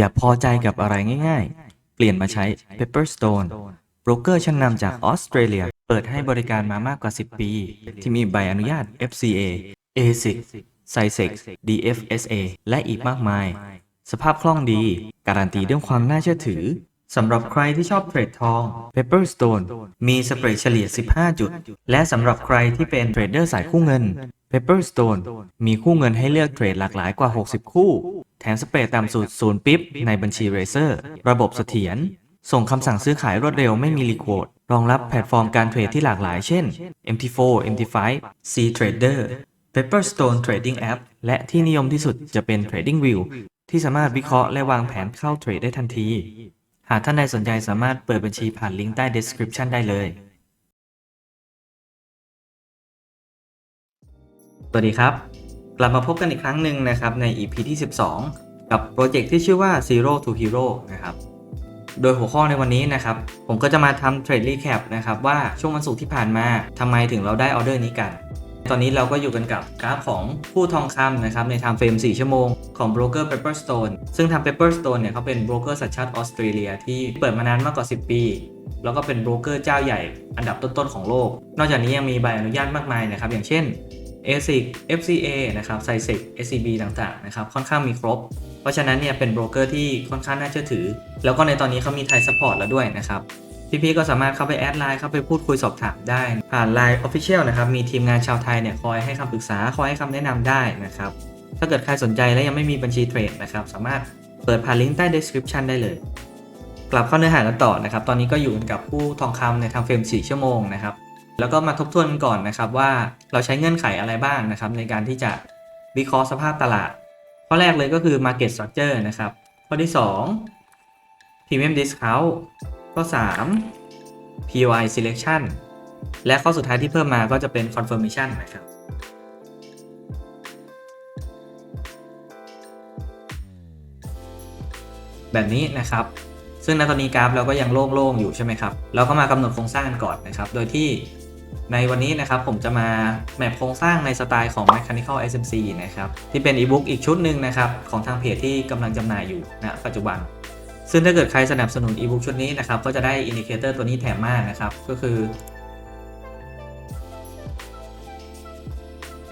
อย่าพอใจกับอะไรง่ายๆ เปลี่ยนมาใช้ Pepperstone โบรกเกอร์ชั้นนำจากออสเตรเลีย เปิดให้บริการมามากกว่า 10 ปี ที่มีใบอนุญาต FCA ASIC CISEC DFSA และอีกมากมาย สภาพคล่องดี การันตีด้วยความน่าเชื่อถือสำหรับใครที่ชอบเทรดทอง Pepperstone มีสเปรย์เฉลี่ย 15 จุด และสำหรับใครที่เป็นเทรดเดอร์สายคู่เงิน Pepperstone มีคู่เงินให้เลือกเทรดหลากหลายกว่า 60 คู่ แถมสเปรย์ต่ำสุด0ปิ๊บในบัญชีเรเซอร์ระบบเสถียร ส่งคำสั่งซื้อขายรวดเร็วไม่มีรีโควดรองรับแพลตฟอร์มการเทรดที่หลากหลายเช่น MT4 MT5 C Trader Pepperstone Trading App และที่นิยมที่สุดจะเป็น Trading View ที่สามารถวิเคราะห์และวางแผนเข้าเทรดได้ทันที หากท่านใดสนใจสามารถเปิดบัญชีผ่านลิงก์ใต้ description ได้เลย สวัสดีครับ กลับมาพบกันอีกครั้งหนึ่งนะครับใน EP ที่ 12 กับโปรเจกต์ที่ชื่อว่า Zero to Hero นะครับ โดยหัวข้อในวันนี้นะครับ ผมก็จะมาทำเทรดรีแคปนะครับว่าช่วงวันศุกร์ที่ผ่านมาทำไมถึงเราได้ออเดอร์นี้กัน ตอนนี้เราก็อยู่กันกับกราฟของผู้ทองคำนะครับใน time frame 4ชั่วโมงของโบรกเกอร์ Pepperstone ซึ่งทำ Pepperstone เนี่ยเขาเป็นโบรกเกอร์สัญชาติออสเตรเลียที่เปิดมานานมากกว่า 10 ปีแล้วก็เป็นโบรกเกอร์เจ้าใหญ่อันดับต้นๆของโลก นอกจากนี้ยังมีใบอนุญาตมากมายนะครับ อย่างเช่น ASIC FCA นะครับ CISEC SCB ต่างๆนะครับค่อนข้างมีครบ เพราะฉะนั้นเนี่ยเป็นโบรกเกอร์ที่ค่อนข้างน่าเชื่อถือ แล้วก็ในตอนนี้เขามีไทยซัพพอร์ตแล้วด้วยนะครับพี่ๆก็สามารถเข้าไปแอดไลน์เข้าไปพูดคุยสอบถามได้ ผ่าน Line Official นะครับ มีทีมงานชาวไทยเนี่ยคอยให้คำปรึกษา คอยให้คำแนะนำได้นะครับ ถ้าเกิดใครสนใจและยังไม่มีบัญชีเทรดนะครับ สามารถเปิดผ่านลิงก์ใต้ description ได้เลย กลับเข้าเนื้อหากันต่อนะครับ ตอนนี้ก็อยู่กันกับผู้ทองคำในทางเฟรม 4 ชั่วโมงนะครับ แล้วก็มาทบทวนกันก่อนนะครับว่าเราใช้เงื่อนไขอะไรบ้างนะครับ ในการที่จะวิเคราะห์สภาพตลาด ข้อแรกเลยก็คือ market structure นะครับ ข้อที่ 2 premium discount ข้อ 3 POI selection และข้อสุดท้ายที่เพิ่มมาก็จะเป็น confirmation นะครับแบบนี้นะครับ ซึ่งในตอนนี้กราฟเราก็ยังโล่งๆอยู่ใช่ไหมครับ เราก็มากำหนดโครงสร้างกันก่อนนะครับ โดยที่ ในวันนี้นะครับผมจะมาแมปโครงสร้างในสไตล์ของ Mechanical SMC นะครับที่เป็นอีบุ๊กอีกชุดหนึ่งนะครับของทางเพจที่กำลังจำหน่ายอยู่ณปัจจุบัน ซึ่งถ้าเกิดใครสนับสนุนอีบุ๊กชุดนี้นะครับก็จะได้อินดิเคเตอร์ตัวนี้แถมมากนะครับก็คือ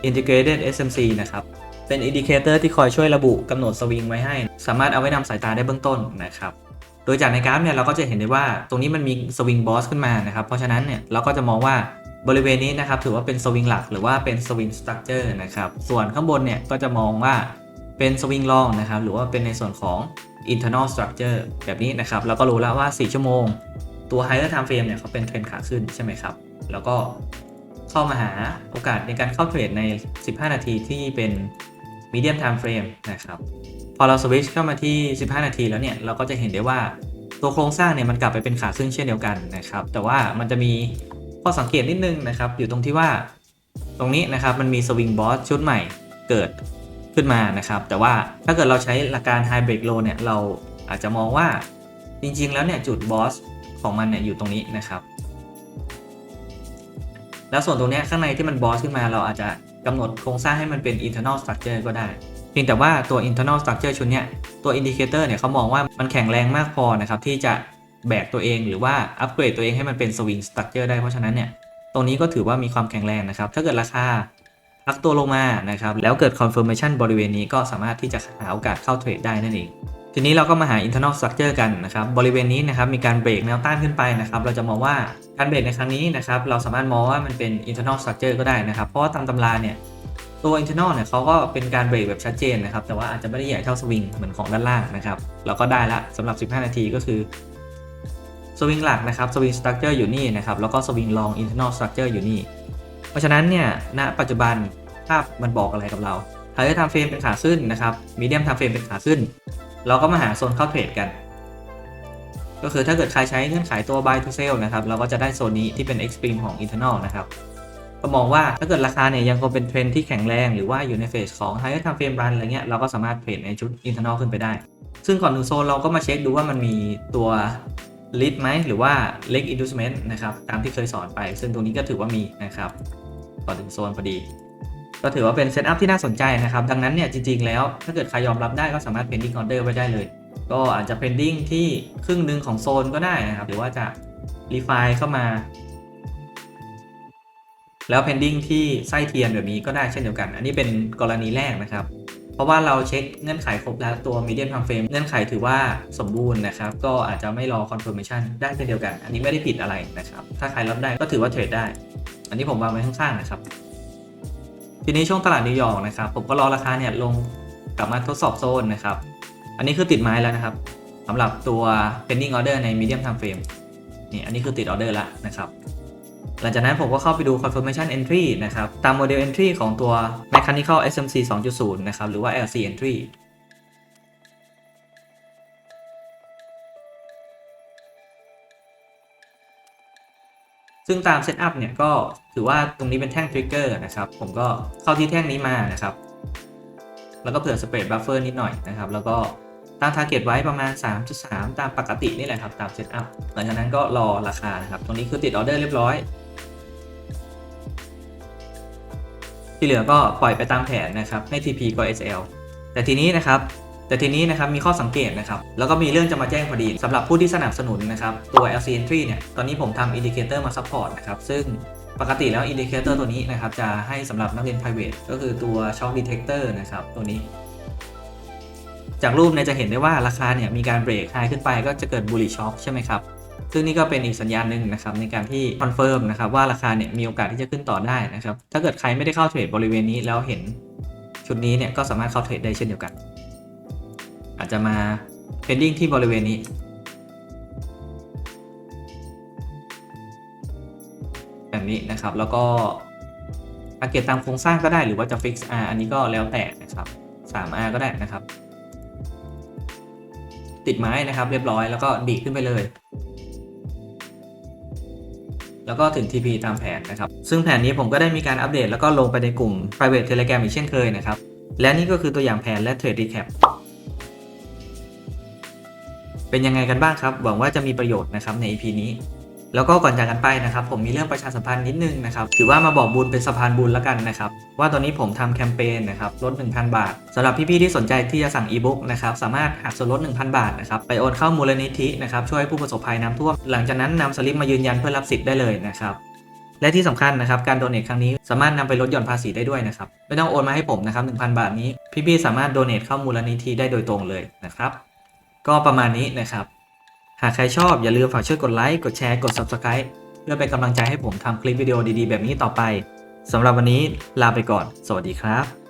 Integrated SMC นะครับเป็นอินดิเคเตอร์ที่คอยช่วยระบุกำหนดสวิงไว้ให้ สามารถเอาไว้นำสายตาได้เบื้องต้นนะครับโดยจากในกราฟเนี่ยเราก็จะเห็นได้ว่าตรงนี้มันมีสวิงบอสขึ้นมานะครับเพราะฉะนั้นเนี่ยเราก็จะมองว่า บริเวณนี้นะครับถือว่าเป็นสวิงหลักหรือว่าเป็นสวิงสตรัคเจอร์นะครับส่วนข้างบนเนี่ยก็จะมองว่าเป็นสวิงลองนะครับหรือว่าเป็นในส่วนของ internal structure แบบนี้นะครับเราก็รู้แล้วว่า 4 ชั่วโมง ตัว higher time frame เนี่ยเขาเป็นเทรนขาขึ้นใช่ไหมครับ แล้วก็เข้ามาหาโอกาสในการเข้าเทรดใน 15 นาทีที่เป็น medium time frame นะครับพอเราสวิชเข้ามาที่ 15 นาทีแล้วเนี่ยเราก็จะเห็นได้ว่าตัวโครงสร้างเนี่ยมันกลับไปเป็นขาขึ้นเช่นเดียวกันนะครับแต่ว่ามันจะมี อสังเกตนิดนึงนะครับ อยู่ตรงที่ว่าตรงนี้นะครับมันมีสวิงบอสชุดใหม่เกิดขึ้นมานะครับ แต่ว่าถ้าเกิดเราใช้หลักการ High Break Low เนี่ยเราอาจจะมองว่าจริงๆ แล้วเนี่ยจุดบอสของมันเนี่ยอยู่ตรงนี้นะครับ แล้วส่วนตรงนี้ข้างในที่มันบอสขึ้นมาเราอาจจะกำหนดโครงสร้างให้มันเป็น internal structure ก็ได้ เพียงแต่ว่าตัว internal structure ชุดเนี้ยตัว indicator เนี่ยเขามองว่ามันแข็งแรงมากพอนะครับที่จะ แบกตัวเองหรือว่าอัปเกรดตัวเองให้มันเป็น swing structure ได้เพราะฉะนั้นเนี่ยตรงนี้ก็ถือว่ามีความแข็งแรงนะครับ ถ้าเกิดราคาพักตัวลงมานะครับ แล้วเกิด confirmation บริเวณนี้ก็สามารถที่จะหาโอกาสเข้าเทรดได้นั่นเอง ทีนี้เราก็มาหา internal structure กันนะครับ บริเวณนี้นะครับมีการเบรกแนวต้านขึ้นไปนะครับ เราจะมองว่าการเบรกในครั้งนี้นะครับ เราสามารถมองว่ามันเป็น internal structure ก็ได้นะครับ เพราะว่าตามตำราเนี่ยตัว internal เนี่ยเขาก็เป็นการเบรกแบบชัดเจนนะครับ แต่ว่าอาจจะไม่ได้ใหญ่เท่าสวิงเหมือนของด้านล่างนะครับ เราก็ได้ละสำหรับ 15 นาทีก็คือ สวิงหลักนะครับสวิงสตรัคเจอร์อยู่นี่นะครับแล้วก็สวิงลอง internal structure อร์อยู่นี่ เพราะฉะนั้นเนี่ยณปัจจุบันภาพมันบอกอะไรกับเรา higher time frame เป็นขาขึ้นนะครับ medium time frame เป็นขาขึ้น เราก็มาหาโซนเข้าเทรดกัน ก็คือถ้าเกิดใครใช้เงื่อนไขตัว buy to sell นะครับเราก็จะได้โซนนี้ที่เป็น extreme ของ internal นะครับก็มองว่าถ้าเกิดราคาเนี่ยยังคงเป็นเทรนที่แข็งแรงหรือว่าอยู่ในเฟสของ higher time frame run อะไรเงี้ยเราก็สามารถเทรดในชุด internal ขึ้นไปได้ ซึ่งก่อนถึงโซนเราก็มาเช็คดูว่ามันมีตัว lead ไหมหรือว่า leg inducement นะครับตามที่เคยสอนไป ซึ่งตรงนี้ก็ถือว่ามีนะครับก่อนถึงโซนพอดี ก็ถือว่าเป็นเซตอัพที่น่าสนใจนะครับ ดังนั้นเนี่ยจริง ๆ แล้วถ้าเกิดใครยอมรับได้ก็สามารถเป็น pending order ไว้ได้เลย ก็อาจจะ pending ที่ครึ่งหนึ่งของโซนก็ได้นะครับ หรือว่าจะ refine เข้ามา แล้ว pending ที่ไส้เทียนแบบนี้ก็ได้เช่นเดียวกัน อันนี้เป็นกรณีแรกนะครับ เพราะว่าเราเช็คเงื่อนไขครบแล้วตัว medium time frame เงื่อนไขถือว่าสมบูรณ์นะครับ ก็อาจจะไม่รอ confirmation ได้เช่นเดียวกัน อันนี้ไม่ได้ผิดอะไรนะครับ ถ้าใครรับได้ก็ถือว่าเทรดได้ อันนี้ผมวางไว้ข้างๆนะครับ ทีนี้ช่วงตลาดนิวยอร์กนะครับ ผมก็รอราคาเนี่ยลงกลับมาทดสอบโซนนะครับ อันนี้คือติดไม้แล้วนะครับสำหรับตัว pending order ใน medium time frame นี่อันนี้คือติดออเดอร์แล้วนะครับ หลังจากนั้นผมก็เข้าไปดู confirmation entry นะครับ ตามโมเดล entry ของตัว mechanical SMC 2.0 นะครับ หรือว่า LC entry ซึ่งตาม setup เนี่ยก็ถือว่าตรงนี้เป็นแท่ง trigger นะครับ ผมก็เข้าที่แท่งนี้มานะครับ แล้วก็เผื่อ spread buffer นิดหน่อยนะครับ แล้วก็ตั้ง target ไว้ประมาณ 3.3 ตามปกตินี่แหละครับ ตาม setup หลังจากนั้นก็รอราคานะครับ ตรงนี้คือติดออเดอร์เรียบร้อย ที่เหลือก็ปล่อยไปตามแผนนะครับไม่ TP ก็ SL แต่ทีนี้นะครับแต่ทีนี้นะครับมีข้อสังเกตนะครับแล้วก็มีเรื่องจะมาแจ้งพอดีสำหรับผู้ที่สนับสนุนนะครับตัว LC entry เนี่ยตอนนี้ผมทำ indicator มา support นะครับซึ่งปกติแล้ว indicator ตัวนี้นะครับจะให้สำหรับนักเรียน private ก็คือตัว shock detector นะครับตัวนี้ จากรูปเนี่ยจะเห็นได้ว่าราคาเนี่ยมีการเบรกไฮขึ้นไปก็จะเกิด bullish shock ใช่ไหมครับ ซึ่งนี่ก็เป็นอีกสัญญาณหนึ่งนะครับในการที่คอนเฟิร์มนะครับว่าราคาเนี่ยมีโอกาสที่จะขึ้นต่อได้นะครับถ้าเกิดใครไม่ได้เข้าเทรดบริเวณนี้แล้วเห็นชุดนี้เนี่ยก็สามารถเข้าเทรดได้เช่นเดียวกัน อาจจะมา pending ที่บริเวณนี้แบบนี้นะครับแล้วก็อาเกตตามโครงสร้างก็ได้หรือว่าจะ fix R อันนี้ก็แล้วแต่นะครับ 3R ก็ได้นะครับ ติดไม้นะครับเรียบร้อยแล้วก็ดีขึ้นไปเลย แล้วก็ถึง TP ตามแผนนะครับ ซึ่งแผนนี้ผมก็ได้มีการอัปเดตแล้วก็ลงไปในกลุ่ม private telegram อีกเช่นเคยนะครับ และนี่ก็คือตัวอย่างแผนและ trade recap เป็นยังไงกันบ้างครับ หวังว่าจะมีประโยชน์นะครับใน EP นี้ แล้วก็ก่อนจากกันไปนะครับผมมีเรื่องประชาสัมพันธ์นิดนึงนะครับถือว่ามาบอกบุญเป็นสะพานบุญแล้วกันนะครับว่าตอนนี้ผมทำแคมเปญนะครับลด 1,000 บาทสำหรับพี่ๆที่สนใจที่จะสั่งอีบุ๊กนะครับสามารถหักส่วนลด 1,000 บาทนะครับไปโอนเข้ามูลนิธินะครับช่วยผู้ประสบภัยน้ำท่วมหลังจากนั้นนำสลิปมายืนยันเพื่อรับสิทธิ์ได้เลยนะครับและที่สำคัญนะครับการโดเนทครั้งนี้สามารถนำไปลดหย่อนภาษีได้ด้วยนะครับไม่ต้องโอนมาให้ผมนะครับ1,000 บาทนี้ พี่ๆสามารถโดเนทเข้ามูลนิธิได้โดยตรงเลยนะครับก็ประมาณนี้นะครับ หากใครชอบอย่าลืมฝากช่วยกดไลค์ กดแชร์ กด Subscribe เพื่อเป็นกำลังใจให้ผมทำคลิปวิดีโอดีๆ แบบนี้ต่อไปสำหรับวันนี้ลาไปก่อน สวัสดีครับ